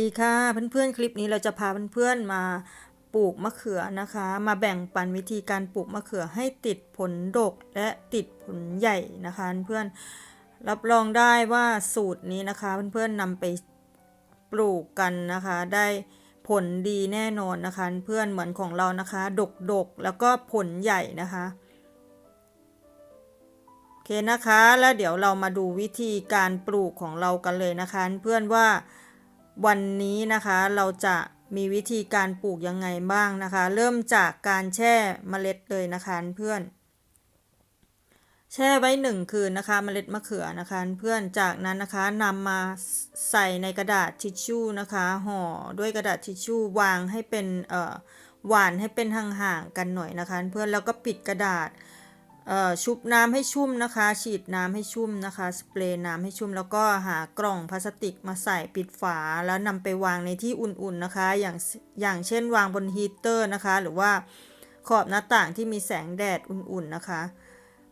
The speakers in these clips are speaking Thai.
ดีค่ะเพื่อนๆคลิปนี้เราจะพาเพื่อนๆมาปลูกมะเขือนะคะ มาแบ่งปันวิธีการปลูกมะเขือให้ติดผลดกและติดผลใหญ่นะคะ เพื่อนรับรองได้ว่าสูตรนี้นะคะ เพื่อนๆนำไปปลูกกันนะคะ ได้ผลดีแน่นอนนะคะ เพื่อนเหมือนของเรานะคะ ดกๆแล้วก็ผลใหญ่นะคะโอเคนะคะ แล้วเดี๋ยวเรามาดูวิธีการปลูกของเรากันเลยนะคะ เพื่อนว่า วันนี้นะคะเราจะมีวิธีการปลูกยังไงบ้างนะคะ เริ่มจากการแช่เมล็ดเลยนะคะเพื่อน แช่ไว้หนึ่งคืนนะคะเมล็ดมะเขือนะคะเพื่อนจากนั้นนะคะนำมาใส่ในกระดาษทิชชู่นะคะห่อด้วยกระดาษทิชชู่วางให้เป็นเอ่อหวานให้เป็นห่างๆกันหน่อยนะคะเพื่อนแล้วก็ปิดกระดาษ ชุบน้ำให้ชุ่มนะคะ ฉีดน้ำให้ชุ่มนะคะ สเปรย์น้ำให้ชุ่ม แล้วก็หากล่องพลาสติกมาใส่ปิดฝา แล้วนำไปวางในที่อุ่นๆนะคะ อย่างอย่างเช่นวางบนฮีเตอร์นะคะ หรือว่าขอบหน้าต่างที่มีแสงแดดอุ่นๆนะคะ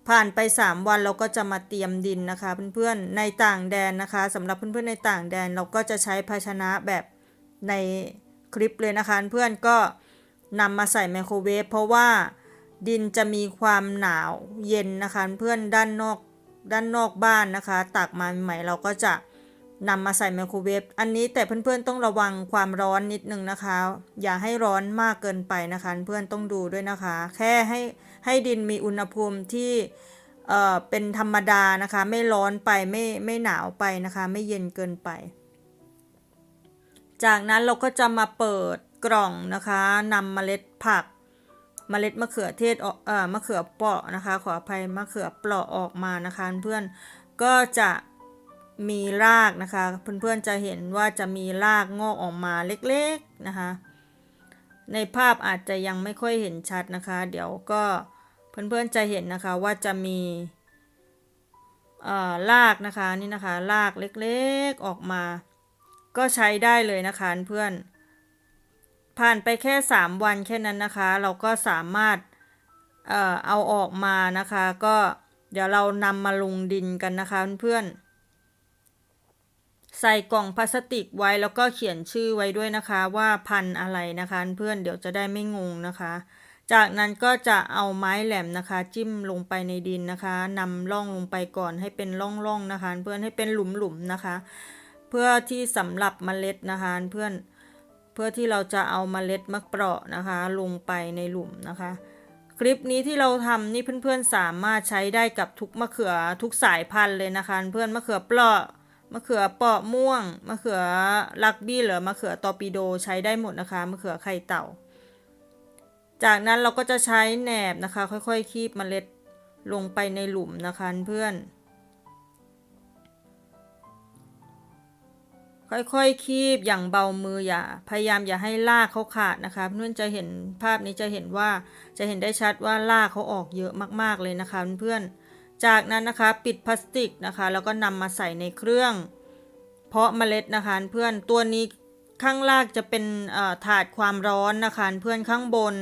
ผ่านไป 3 วันเราก็จะมาเตรียมดินนะคะ เพื่อนๆในต่างแดนนะคะสำหรับเพื่อนๆในต่างแดนเราก็จะใช้ภาชนะแบบในคลิปเลยนะคะ เพื่อนก็นำมาใส่ไมโครเวฟเพราะว่า ดินจะมีความหนาวเย็นนะคะ เพื่อนด้านนอกด้านนอกบ้านนะคะตักมาใหม่เราก็จะนำมาใส่ไมโครเวฟอันนี้แต่เพื่อนๆต้องระวังความร้อนนิดนึงนะคะ อย่าให้ร้อนมากเกินไปนะคะ เพื่อนต้องดูด้วยนะคะ แค่ให้ให้ดินมีอุณหภูมิที่เอ่อเป็นธรรมดานะคะ ไม่ร้อนไปไม่ไม่หนาวไปนะคะ ไม่เย็นเกินไป จากนั้นเราก็จะมาเปิดกล่องนะคะนำเมล็ดผัก เมล็ดมะเขือเทศออกเอ่อมะเขือเปราะนะคะ ขออภัยมะเขือเปราะออกมานะคะเพื่อนก็จะมีรากนะคะ เพื่อนๆจะเห็นว่าจะมีรากงอกออกมาเล็กๆนะคะ ในภาพอาจจะยังไม่ค่อยเห็นชัดนะคะ เดี๋ยวก็เพื่อนๆจะเห็นนะคะว่าจะมีรากนะคะนี่นะคะรากเล็กๆออกมา ก็ใช้ได้เลยนะคะเพื่อน ผ่านไปแค่ 3 วันแค่นั้นนะคะ เราก็สามารถเอ่อเอาออกมานะคะ ก็เดี๋ยวเรานำมาลงดินกันนะคะเพื่อนใส่กล่องพลาสติกไว้แล้วก็เขียนชื่อไว้ด้วยนะคะว่าพันอะไรนะคะเพื่อนเดี๋ยวจะได้ไม่งงนะคะ จากนั้นก็จะเอาไม้แหลมนะคะ จิ้มลงไปในดินนะคะนำร่องลงไปก่อนให้เป็นร่องๆนะคะ เพื่อนให้เป็นหลุมๆนะคะ เพื่อที่สำหรับเมล็ดนะคะเพื่อน เพื่อที่เราจะเอามาเมล็ดมะเปราะนะคะ ลงไปในหลุมนะคะ คลิปนี้ที่เราทำนี่เพื่อนๆสามารถใช้ได้กับทุกมะเขือทุกสายพันธุ์เลยนะคะ เพื่อนมะเขือเปราะมะเขือเปราะม่วงมะเขือลักบี้หรือมะเขือตอปิโดใช้ได้หมดนะคะมะเขือไข่เต่า จากนั้นเราก็จะใช้แหนบนะคะ ค่อยๆคีบเมล็ดลงไปในหลุมนะคะเพื่อน ค่อยๆคีบอย่างเบามืออย่า พยายามอย่าให้ลากเขาขาดนะคะเพื่อนจะเห็นภาพนี้จะเห็นว่าจะเห็นได้ชัดว่าลากเขาออกเยอะมากๆเลยนะคะเพื่อนจากนั้นนะคะปิดพลาสติกนะคะ แล้วก็นำมาใส่ในเครื่อง เพาะเมล็ดนะคะเพื่อนตัวนี้ข้างล่างจะเป็นถาดความร้อนนะคะเพื่อนข้างบน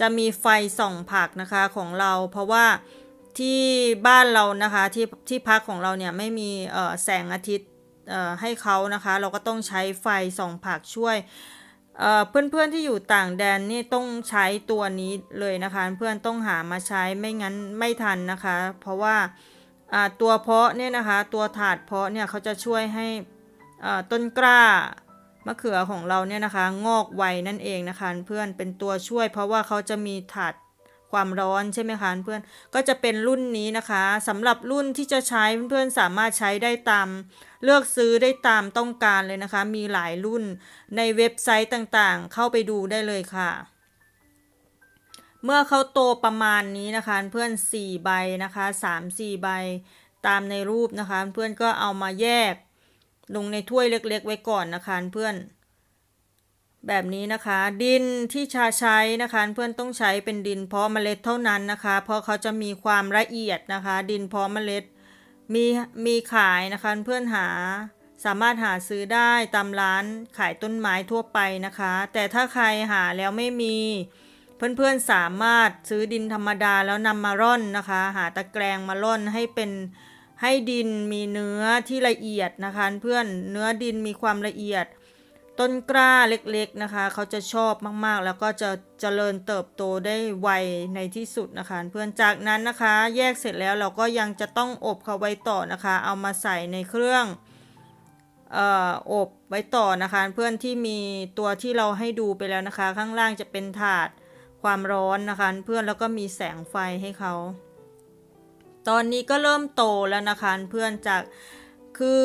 จะมีไฟส่องผักนะคะของเรา เพราะว่าที่บ้านเรานะคะที่ที่พักของเราเนี่ยไม่มีแสงอาทิตย์ ให้เขานะคะ เราก็ต้องใช้ไฟส่องผักช่วยเพื่อนๆที่อยู่ต่างแดนนี่ต้องใช้ตัวนี้เลยนะคะ เพื่อนต้องหามาใช้ไม่งั้นไม่ทันนะคะ เพราะว่าตัวเพาะเนี่ยนะคะ ตัวถาดเพาะเนี่ยเขาจะช่วยให้ต้นกล้ามะเขือของเราเนี่ยนะคะ งอกไวนั่นเองนะคะ เพื่อนเป็นตัวช่วย เพราะว่าเขาจะมีถาด ความร้อนใช่ไหมคะเพื่อนก็จะเป็นรุ่นนี้นะคะสำหรับรุ่นที่จะใช้เพื่อนๆสามารถใช้ได้ตาม เลือกซื้อได้ตามต้องการเลยนะคะ มีหลายรุ่นในเว็บไซต์ต่างๆ เข้าไปดูได้เลยค่ะ เมื่อเขาโตประมาณนี้นะคะเพื่อน4ใบนะคะ3 4ใบตามในรูปนะคะ เพื่อนก็เอามาแยกลงในถ้วยเล็ก ๆ ไว้ก่อนนะคะเพื่อน แบบนี้นะคะ ดินที่ชาใช้นะคะ เพื่อนต้องใช้เป็นดินเพาะเมล็ดเท่านั้นนะคะ เพราะเขาจะมีความละเอียดนะคะ ดินเพาะเมล็ดมีมีขายนะคะ เพื่อนหาสามารถหาซื้อได้ตามร้านขายต้นไม้ทั่วไปนะคะ แต่ถ้าใครหาแล้วไม่มี เพื่อนๆสามารถซื้อดินธรรมดาแล้วนำมาร่อนนะคะ หาตะแกรงมาร่อนให้เป็นให้ดินมีเนื้อที่ละเอียดนะคะ เพื่อนเนื้อดินมีความละเอียด ต้นกล้าเล็กๆนะคะ เขาจะชอบมากๆ แล้วก็จะเจริญเติบโตได้ไวในที่สุดนะคะเพื่อนจากนั้นนะคะ แยกเสร็จแล้วเราก็ยังจะต้องอบเขาไว้ต่อนะคะ เอามาใส่ในเครื่องเอ่ออบไว้ต่อนะคะ เพื่อนที่มีตัวที่เราให้ดูไปแล้วนะคะ ข้างล่างจะเป็นถาดความร้อนนะคะ เพื่อนแล้วก็มีแสงไฟให้เขา ตอนนี้ก็เริ่มโตแล้วนะคะ เพื่อนจากคือ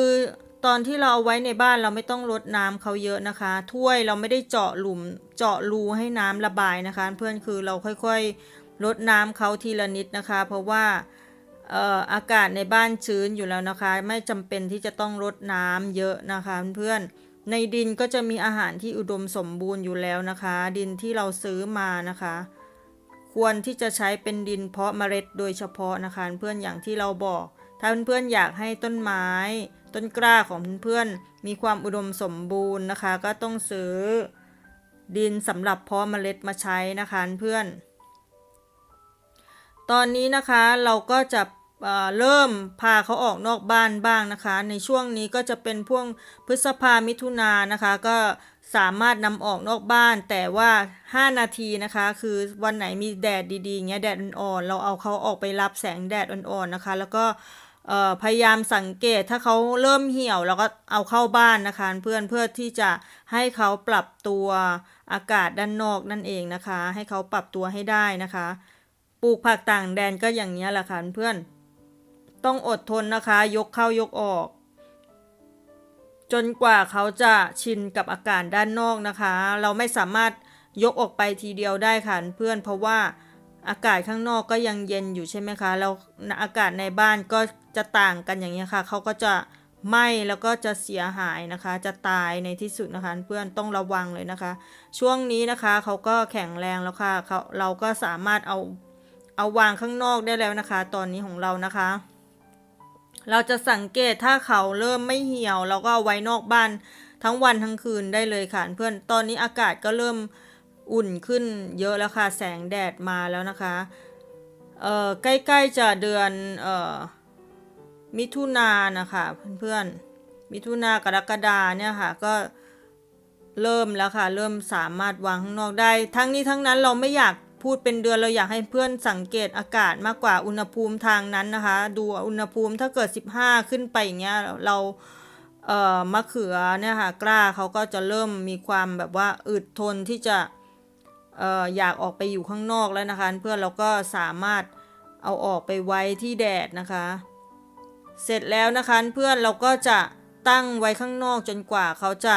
ตอนที่เราเอาไว้ในบ้านเราไม่ต้องรดน้ำเขาเยอะนะคะ ถ้วยเราไม่ได้เจาะหลุมเจาะรูให้น้ำระบายนะคะ เพื่อนคือเราค่อยๆรดน้ำเขาทีละนิดนะคะ เพราะว่าอากาศในบ้านชื้นอยู่แล้วนะคะ ไม่จำเป็นที่จะต้องรดน้ำเยอะนะคะ เพื่อนในดินก็จะมีอาหารที่อุดมสมบูรณ์อยู่แล้วนะคะ ดินที่เราซื้อมานะคะ ควรที่จะใช้เป็นดินเพาะเมล็ดโดยเฉพาะนะคะ เพื่อนอย่างที่เราบอก ถ้าเพื่อนๆอยากให้ต้นไม้ ต้นกล้าของเพื่อนๆมีความอุดมสมบูรณ์นะคะ ก็ต้องซื้อดินสำหรับเพาะเมล็ดมาใช้นะคะเพื่อน ตอนนี้นะคะเราก็จะเเริ่มพาเขาออกนอกบ้านบ้างนะคะ ในช่วงนี้ก็จะเป็นพวกพฤษภามิถุนานะคะ ก็สามารถนำออกนอกบ้าน แต่ว่า 5 นาทีนะคะ คือวันไหนมีแดดดีๆเงี้ยแดดอ่อนๆเราเอาเขาออกไปรับแสงแดดอ่อนๆนะคะ แล้วก็ พยายามสังเกตถ้าเขาเริ่มเหี่ยวเราก็เอาเข้าบ้านนะคะ เพื่อนเพื่อที่จะให้เขาปรับตัวอากาศด้านนอกนั่นเองนะคะ ให้เขาปรับตัวให้ได้นะคะ ปลูกผักต่างแดนก็อย่างนี้แหละค่ะเพื่อนต้องอดทนนะคะ ยกเข้ายกออก จนกว่าเขาจะชินกับอากาศด้านนอกนะคะ เราไม่สามารถยกออกไปทีเดียวได้ค่ะเพื่อนเพราะว่าอากาศข้างนอกก็ยังเย็นอยู่ใช่ไหมคะแล้วอากาศในบ้านก็ จะต่างกันอย่างนี้ค่ะเขาก็จะไหม้แล้วก็จะเสียหายนะคะ จะตายในที่สุดนะคะเพื่อนต้องระวังเลยนะคะ ช่วงนี้นะคะเขาก็แข็งแรงแล้วค่ะเขาเราก็สามารถเอาเอาวางข้างนอกได้แล้วนะคะ ตอนนี้ของเรานะคะ เราจะสังเกตถ้าเขาเริ่มไม่เหี่ยว เราก็เอาไว้นอกบ้านทั้งวันทั้งคืนได้เลยค่ะ เพื่อนตอนนี้อากาศก็เริ่มอุ่นขึ้นเยอะแล้วค่ะ แสงแดดมาแล้วนะคะ เอ่อใกล้ๆจะเดือนเอ่อ มิถุนานะคะเพื่อนๆ มิถุนากรกฎาเนี่ยค่ะก็เริ่มแล้วค่ะ เริ่มสามารถวางข้างนอกได้ ทั้งนี้ทั้งนั้นเราไม่อยากพูดเป็นเดือนเราอยากให้เพื่อนสังเกตอากาศมากกว่าอุณหภูมิทางนั้นนะคะ ดูอุณหภูมิถ้าเกิด 15 ขึ้นไปอย่างเงี้ยเราเอ่อมะเขือเนี่ยค่ะกล้าเขาก็จะเริ่มมีความแบบว่าอึดทนที่จะเอ่ออยากออกไปอยู่ข้างนอกแล้วนะคะ เพื่อนเราก็สามารถเอาออกไปไว้ที่แดดนะคะ เสร็จแล้วนะคะเพื่อนเราก็จะตั้งไว้ข้างนอกจนกว่าเขาจะ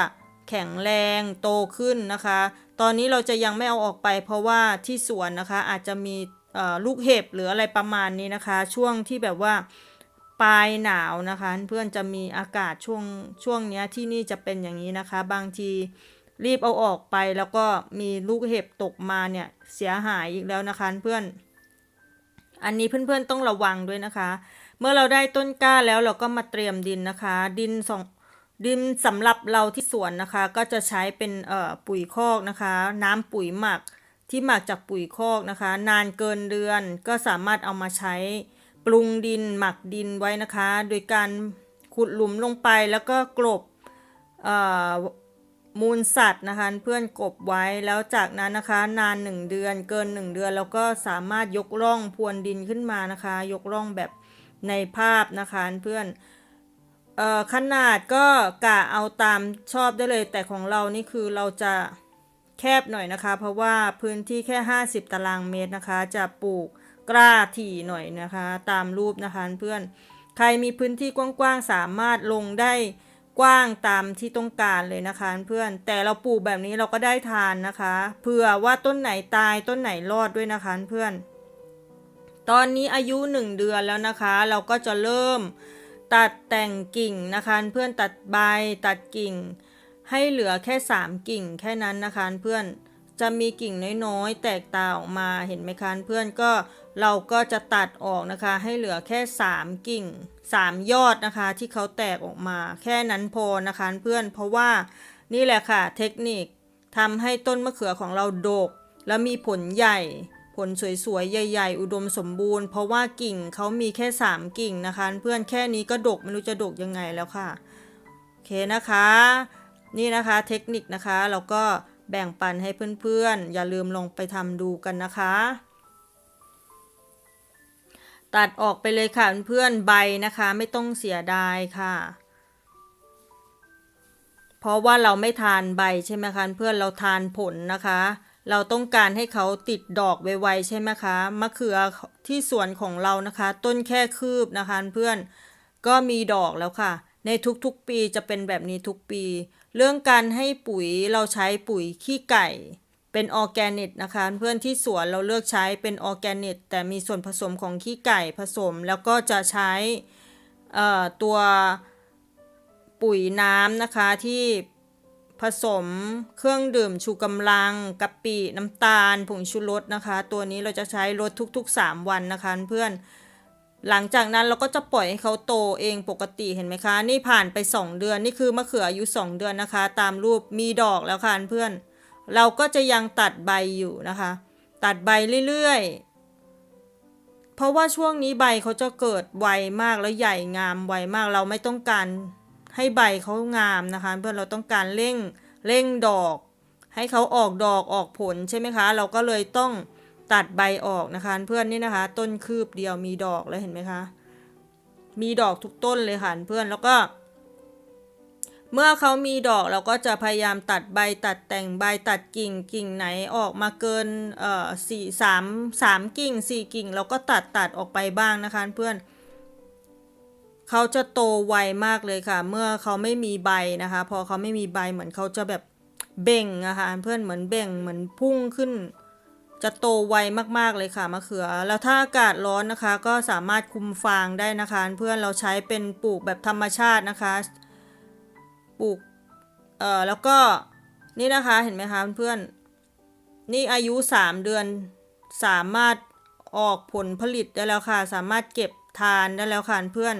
แข็งแรงโตขึ้นนะคะ ตอนนี้เราจะยังไม่เอาออกไป เพราะว่าที่สวนนะคะอาจจะมีลูกเห็บหรืออะไรประมาณนี้นะคะ ช่วงที่แบบว่าปลายหนาวนะคะ เพื่อนจะมีอากาศช่วงช่วงนี้ที่นี่จะเป็นอย่างนี้นะคะ บางทีรีบเอาออกไปแล้วก็มีลูกเห็บตกมาเนี่ยเสียหายอีกแล้วนะคะเพื่อน อันนี้เพื่อนๆต้องระวังด้วยนะคะ เมื่อเราได้ต้นกล้าแล้วเราก็มาเตรียมดินนะคะ ดินสองดินสำหรับเราที่สวนนะคะ ก็จะใช้เป็นเอ่อปุ๋ยคอกนะคะ น้ำปุ๋ยหมักที่หมักจากปุ๋ยคอกนะคะ นานเกินเดือนก็สามารถเอามาใช้ปรุงดินหมักดินไว้นะคะ โดยการขุดหลุมลงไปแล้วก็กลบเอ่อมูลสัตว์นะคะ เพื่อนกบไว้แล้วจากนั้นนะคะ นานหนึ่งเดือนเกินหนึ่งเดือนเราก็สามารถยกร่องพรวนดินขึ้นมานะคะ ยกร่องแบบ ในภาพนะคะเพื่อนเอ่อขนาดก็กะเอาตามชอบได้เลยแต่ของเรานี่คือเราจะแคบหน่อยนะคะ เพราะว่าพื้นที่แค่ 50 ตารางเมตรนะคะ จะปลูกกล้าถี่หน่อยนะคะ ตามรูปนะคะเพื่อนใครมีพื้นที่กว้างๆสามารถลงได้กว้างตามที่ต้องการเลยนะคะเพื่อนแต่เราปลูกแบบนี้เราก็ได้ทานนะคะเผื่อว่าต้นไหนตายต้นไหนรอดด้วยนะคะเพื่อน ตอนนี้อายุหนึ่งเดือนแล้วนะคะ เราก็จะเริ่มตัดแต่งกิ่งนะคะเพื่อนตัดใบตัดกิ่ง ให้เหลือแค่ 3 กิ่งแค่นั้นนะคะเพื่อนจะมีกิ่งน้อยๆ แตกตาออกมาเห็นไหมคะเพื่อนก็เราก็จะตัดออกนะคะให้เหลือแค่ 3 กิ่ง 3 ยอดนะคะที่เขาแตกออกมาแค่นั้นพอนะคะเพื่อนเพราะว่านี่แหละค่ะเทคนิคทำให้ต้นมะเขือของเราโดก แล้วมีผลใหญ่ ลสวยๆ ใหญ่ ๆ อุดมสมบูรณ์ เพราะว่ากิ่งเขามีแค่ 3 กิ่งนะคะ เพื่อนแค่นี้ก็ดกไม่รู้จะดกยังไงแล้วค่ะ โอเคนะคะ นี่นะคะเทคนิคนะคะเราก็แบ่งปันให้เพื่อนๆ อย่าลืมลองไปทำดูกันนะคะ ตัดออกไปเลยค่ะเพื่อนๆใบนะคะไม่ต้องเสียดายค่ะเพราะว่าเราไม่ทานใบใช่ไหมคะเพื่อนเราทานผลนะคะ เราต้องการให้เขาติดดอกไวๆใช่ไหมคะ มะเขือที่สวนของเรานะคะ ต้นแค่คืบนะคะเพื่อน ก็มีดอกแล้วค่ะ ในทุกๆปีจะเป็นแบบนี้ทุกปี เรื่องการให้ปุ๋ยเราใช้ปุ๋ยขี้ไก่ เป็นออร์แกนิกนะคะ เพื่อนที่สวนเราเลือกใช้เป็นออร์แกนิกแต่มีส่วนผสมของขี้ไก่ผสม แล้วก็จะใช้ตัวปุ๋ยน้ำนะคะที่ ผสมเครื่องดื่มชูกำลังกะปิน้ำตาล ผงชูรสนะคะ ตัวนี้เราจะใช้ลดทุกๆ 3 วันนะคะเพื่อนหลังจากนั้นเราก็จะปล่อยให้เขาโตเองปกติเห็นไหมคะ นี่ผ่านไป 2 เดือนนี่คือมะเขืออายุ 2 เดือนนะคะ ตามรูปมีดอกแล้วค่ะเพื่อน เราก็จะยังตัดใบอยู่นะคะ ตัดใบเรื่อยๆ เพราะว่าช่วงนี้ใบเขาจะเกิดไวมากแล้วใหญ่งามไวมากเราไม่ต้องการ ให้ใบเขางามนะคะ เพื่อนเราต้องการเร่งเร่งดอก ให้เขาออกดอกออกผลใช่ไหมคะ เราก็เลยต้องตัดใบออกนะคะเพื่อนนี่นะคะ ต้นคืบเดียวมีดอกแล้วเห็นไหมคะ มีดอกทุกต้นเลยค่ะเพื่อนแล้วก็ เมื่อเขามีดอกเราก็จะพยายามตัดใบตัดแต่งใบตัดกิ่งกิ่งไหนออกมาเกินเอ่อสี่สามสามกิ่งสี่กิ่ง เราก็ตัดตัดออกไปบ้างนะคะเพื่อน เขาจะโตไวมากเลยค่ะ เมื่อเขาไม่มีใบนะคะ พอเขาไม่มีใบเหมือนเขาจะแบบเบ่งนะคะเพื่อนเหมือนเบ่งเหมือนพุ่งขึ้น จะโตไวมากๆเลยค่ะมะเขือ แล้วถ้าอากาศร้อนนะคะ ก็สามารถคุมฟางได้นะคะ เพื่อนเราใช้เป็นปลูกแบบธรรมชาตินะคะปลูกเอ่อแล้วก็นี่นะคะเห็นไหมคะเพื่อนนี่อายุ 3 เดือนสามารถออกผลผลิตได้แล้วค่ะ สามารถเก็บทานได้แล้วค่ะเพื่อน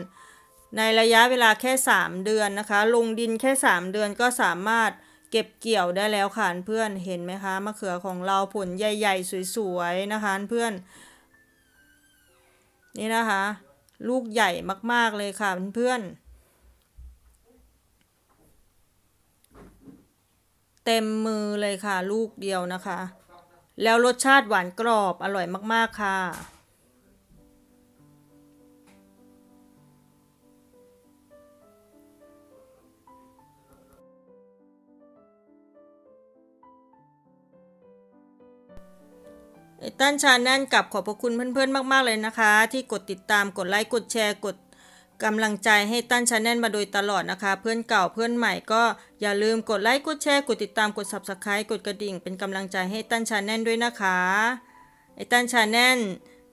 ในระยะเวลาแค่ 3 เดือนนะคะ ลงดินแค่ 3 เดือนก็สามารถเก็บเกี่ยวได้แล้วค่ะเพื่อนเห็นไหมคะมะเขือของเราผลใหญ่ ๆ สวยๆนะคะเพื่อน นี่นะคะ ลูกใหญ่มากๆเลยค่ะเพื่อนเต็มมือเลยค่ะ ลูกเดียวนะคะ แล้วรสชาติหวานกรอบอร่อยมากๆค่ะ ไอ้ตั้นชาแนลกับขอบพระคุณเพื่อนๆ มากๆเลยนะคะ ที่กดติดตามกดไลค์กดแชร์กดกำลังใจให้ตั้นชาแนลมาโดยตลอดนะคะ เพื่อนเก่าเพื่อนใหม่ก็อย่าลืมกดไลค์กดแชร์กดติดตามกด subscribe กดกระดิ่ง เป็นกำลังใจให้ตั้นชาแนลด้วยนะคะไอ้ตั้นชาแนล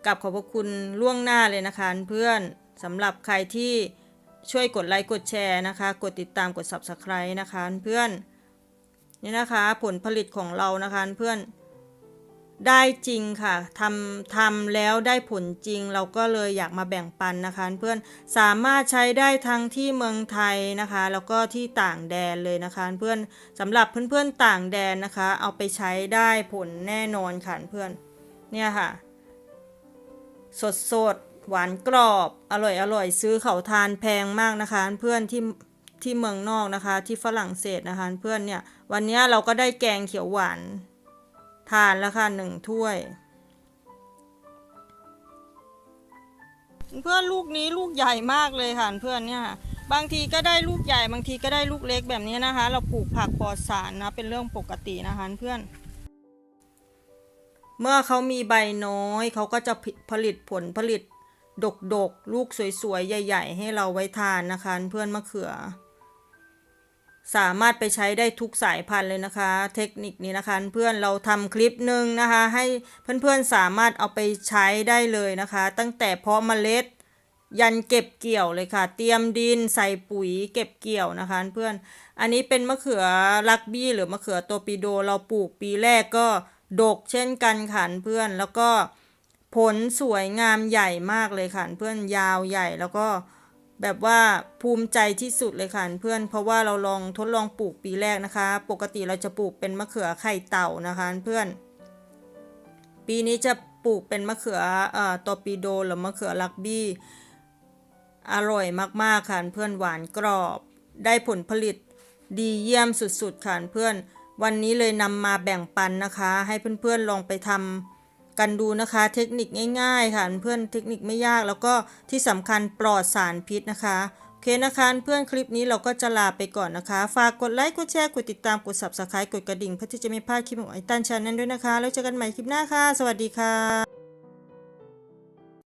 กับขอบพระคุณล่วงหน้าเลยนะคะ เพื่อนสำหรับใครที่ช่วยกดไลค์กดแชร์นะคะ กดติดตามกด subscribe นะคะ เพื่อนนี่นะคะผลผลิตของเรานะคะเพื่อน ได้จริงค่ะทำทำแล้วได้ผลจริง เราก็เลยอยากมาแบ่งปันนะคะ เพื่อนสามารถใช้ได้ทั้งที่เมืองไทยนะคะ แล้วก็ที่ต่างแดนเลยนะคะ เพื่อนสำหรับเพื่อนๆต่างแดนนะคะ เอาไปใช้ได้ผลแน่นอนค่ะเพื่อนเนี่ยค่ะ สดสดหวานกรอบอร่อยอร่อยซื้อเขาทานแพงมากนะคะ เพื่อนที่ที่เมืองนอกนะคะ ที่ฝรั่งเศสนะคะ เพื่อนเนี่ยวันนี้เราก็ได้แกงเขียวหวาน ทานแล้วค่ะหนึ่งถ้วย เพื่อนลูกนี้ลูกใหญ่มากเลยค่ะเพื่อนเนี่ยค่ะบางทีก็ได้ลูกใหญ่บางทีก็ได้ลูกเล็กแบบนี้นะคะ เราปลูกผักปลอดสารนะเป็นเรื่องปกตินะคะเพื่อน เมื่อเขามีใบน้อยเขาก็จะผลิตผลผลิตดกดกๆลูกสวยๆ ใหญ่ ๆ ให้เราไว้ทานนะคะ เพื่อนมะเขือ สามารถไปใช้ได้ทุกสายพันธุ์เลยนะคะ เทคนิคนี้นะคะ เพื่อนเราทำคลิปหนึ่งนะคะ ให้เพื่อนๆสามารถเอาไปใช้ได้เลยนะคะ ตั้งแต่เพาะเมล็ดยันเก็บเกี่ยวเลยค่ะ เตรียมดินใส่ปุ๋ยเก็บเกี่ยวนะคะ เพื่อน อันนี้เป็นมะเขือลักบี้หรือมะเขือโตปิโดเราปลูกปีแรกก็ดกเช่นกันค่ะเพื่อนแล้วก็ผลสวยงามใหญ่มากเลยค่ะเพื่อนยาวใหญ่แล้วก็ แบบว่าภูมิใจที่สุดเลยค่ะเพื่อนเพราะว่าเราลองทดลองปลูกปีแรกนะคะ ปกติเราจะปลูกเป็นมะเขือไข่เต่านะคะเพื่อน ปีนี้จะปลูกเป็นมะเขือเอ่อตอปิโดหรือมะเขือลักบี้อร่อยมากๆค่ะเพื่อนหวานกรอบได้ผลผลิตดีเยี่ยมสุดๆค่ะเพื่อน วันนี้เลยนำมาแบ่งปันนะคะ ให้เพื่อนๆลองไปทำ กันดูนะคะ เทคนิคง่ายๆค่ะเพื่อนเทคนิคไม่ยากแล้วก็ที่สำคัญปลอดสารพิษนะคะโอเคนะคะเพื่อนคลิปนี้เราก็จะลาไปก่อนนะคะ ฝากกดไลค์กดแชร์กดติดตามกด subscribe กดกระดิ่งเพื่อที่จะไม่พลาดคลิปของไอตันชาแนลด้วยนะคะ แล้วเจอกันใหม่คลิปหน้าค่ะ สวัสดีค่ะ